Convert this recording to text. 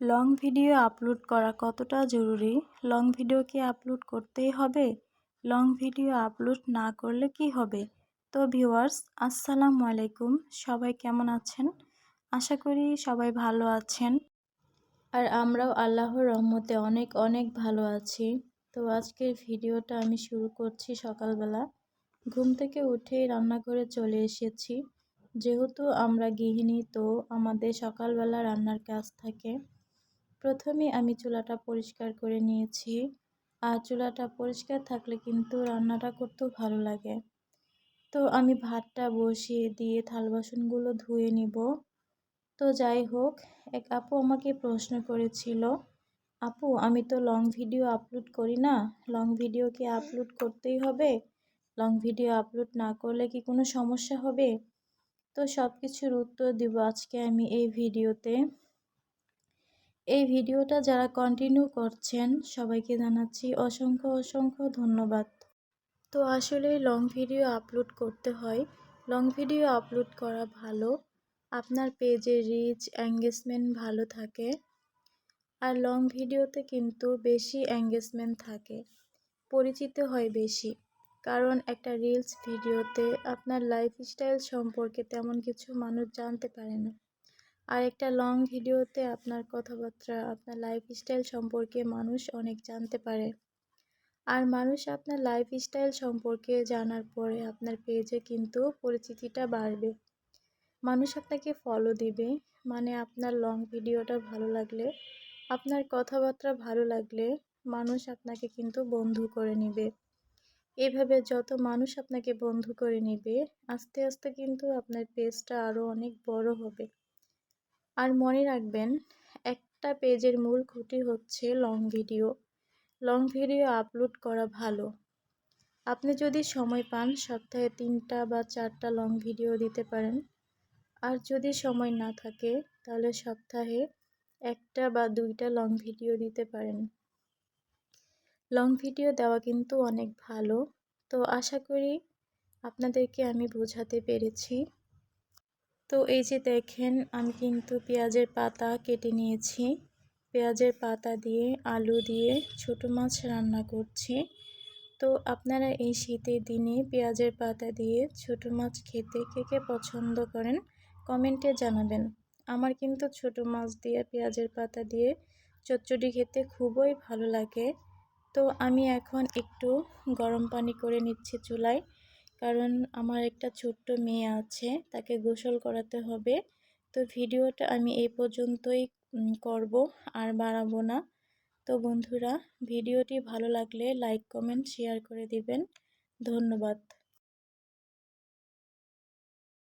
Long video upload করা কতটা জরুরি? লং ভিডিও কি আপলোড করতেই হবে? লং ভিডিও আপলোড না করলে কি হবে? তো ভিউয়ার্স, আসসালামু আলাইকুম। সবাই কেমন আছেন? আশা করি সবাই ভালো আছেন। আর আমরাও আল্লাহর রহমতে অনেক অনেক ভালো আছি। তো আজকের ভিডিওটা আমি শুরু করছি সকালবেলা। ঘুম থেকে উঠেই রান্না করে চলে এসেছি। যেহেতু আমরা গৃহিণী, তো আমাদের সকালবেলা রান্নার কাজ থাকে। প্রথমে আমি চুলাটা পরিষ্কার করে নিয়েছি। আর চুলাটা পরিষ্কার থাকলে কিন্তু রান্নাটা করতেও ভালো লাগে। তো আমি ভাতটা বসিয়ে দিয়ে থাল বাসনগুলো ধুয়ে নিব। তো যাই হোক, এক আপু আমাকে প্রশ্ন করেছিল, আপু, আমি তো লং ভিডিও আপলোড করি না লং ভিডিও কি আপলোড করতেই হবে? লং ভিডিও আপলোড না করলে কি কোনো সমস্যা হবে? তো সব কিছুর উত্তর দিব আজকে আমি এই ভিডিওতে এই ভিডিওটা যারা কন্টিনিউ করছেন, সবাইকে জানাচ্ছি অসংখ্য অসংখ্য ধন্যবাদ। তো আসলে লং ভিডিও আপলোড করতে হয়। লং ভিডিও আপলোড করা ভালো। আপনার পেজে রিচ এঙ্গেজমেন্ট ভালো থাকে। আর লং ভিডিওতে কিন্তু বেশি এঙ্গেজমেন্ট থাকে। পরিচিত হয় বেশি। কারণ একটা রিলস ভিডিওতে আপনার লাইফস্টাইল সম্পর্কে তেমন কিছু মানুষ জানতে পারে না। আর একটা লং ভিডিওতে আপনার কথাবার্তা, আপনার লাইফস্টাইল সম্পর্কে মানুষ অনেক জানতে পারে। আর মানুষ আপনার লাইফস্টাইল সম্পর্কে জানার পরে আপনার পেজে কিন্তু পরিচিতিটা বাড়বে। মানুষ আপনাকে ফলো দিবে মানে আপনার লং ভিডিওটা ভালো লাগলে, আপনার কথাবার্তা ভালো লাগলে মানুষ আপনাকে কিন্তু বন্ধু করে নেবে। এভাবে যত মানুষ আপনাকে বন্ধু করে নেবে, আস্তে আস্তে কিন্তু আপনার পেজটা আরও অনেক বড় হবে। আর মনে রাখবেন, একটা পেজের মূল খুঁটি হচ্ছে long video long video upload করা ভালো। আপনি যদি সময় পান, সপ্তাহে তিনটা বা চারটা লং ভিডিও দিতে পারেন। আর যদি সময় না থাকে, তাহলে সপ্তাহে একটা বা দুইটা লং ভিডিও দিতে পারেন। লং ভিডিও দেওয়া কিন্তু অনেক ভালো। তো আশা করি আপনাদেরকে আমি বোঝাতে পেরেছি। তো এই যে দেখেন, আমি কিন্তু পেঁয়াজের পাতা কেটে নিয়েছি। পেঁয়াজের পাতা দিয়ে, আলু দিয়ে ছোটো মাছ রান্না করছি। তো আপনারা এই শীতের দিনে পেঁয়াজের পাতা দিয়ে ছোটো মাছ খেতে কে কে পছন্দ করেন, কমেন্টে জানাবেন। আমার কিন্তু ছোট মাছ দিয়ে, পেঁয়াজের পাতা দিয়ে চচ্চড়ি খেতে খুবই ভালো লাগে। তো আমি এখন একটু গরম পানি করে নিচ্ছি চুলায়। কারণ আমার একটা ছোট্ট মেয়ে আছে, তাকে গোসল করাতে হবে। তো ভিডিওটা আমি এই পর্যন্তই করব, আর বাড়াবো না। তো বন্ধুরা, ভিডিওটি ভালো লাগলে লাইক, কমেন্ট, শেয়ার করে দিবেন। ধন্যবাদ।